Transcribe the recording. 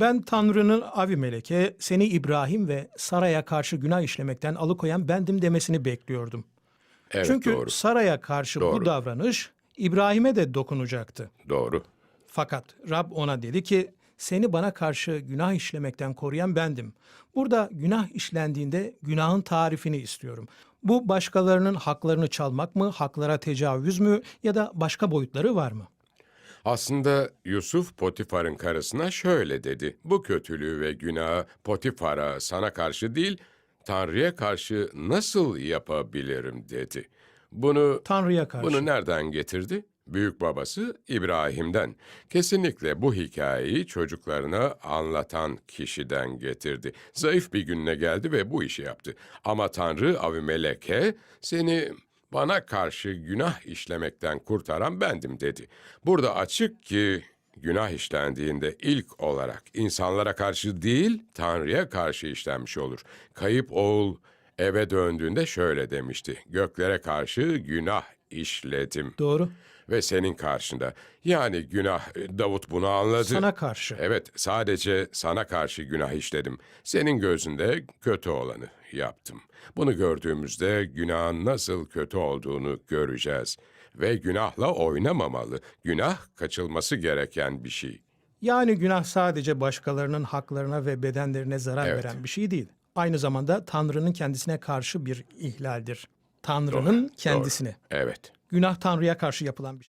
Ben Tanrı'nın avi meleke seni İbrahim ve Sara'ya karşı günah işlemekten alıkoyan bendim demesini bekliyordum. Evet Çünkü doğru. Sara'ya karşı bu Doğru. davranış İbrahim'e de dokunacaktı. Doğru. Fakat Rab ona dedi ki seni bana karşı günah işlemekten koruyan bendim. Burada günah işlendiğinde günahın tarifini istiyorum. Bu başkalarının haklarını çalmak mı, haklara tecavüz mü ya da başka boyutları var mı? Aslında Yusuf Potifar'ın karısına şöyle dedi. Bu kötülüğü ve günahı Potifar'a sana karşı değil, Tanrı'ya karşı nasıl yapabilirim dedi. Bunu Tanrı'ya karşı. bunu nereden getirdi? Büyük babası İbrahim'den. Kesinlikle bu hikayeyi çocuklarına anlatan kişiden getirdi. Zayıf bir gününe geldi ve bu işi yaptı. Ama Tanrı Avimelek'e seni bana karşı günah işlemekten kurtaran bendim dedi. Burada açık ki günah işlendiğinde ilk olarak insanlara karşı değil Tanrı'ya karşı işlenmiş olur. Kayıp oğul eve döndüğünde şöyle demişti. Göklere karşı günah işledim Doğru. ve senin karşında. Yani günah Davut bunu anladı. Sana karşı. Evet, sadece sana karşı günah işledim. Senin gözünde kötü olanı yaptım. Bunu gördüğümüzde günahın nasıl kötü olduğunu göreceğiz. Ve günahla oynamamalı. Günah kaçılması gereken bir şey. Yani günah sadece başkalarının haklarına ve bedenlerine zarar Evet. veren bir şey değil. Aynı zamanda Tanrı'nın kendisine karşı bir ihlaldir. Tanrı'nın kendisine. Evet. Günah Tanrı'ya karşı yapılan bir şey.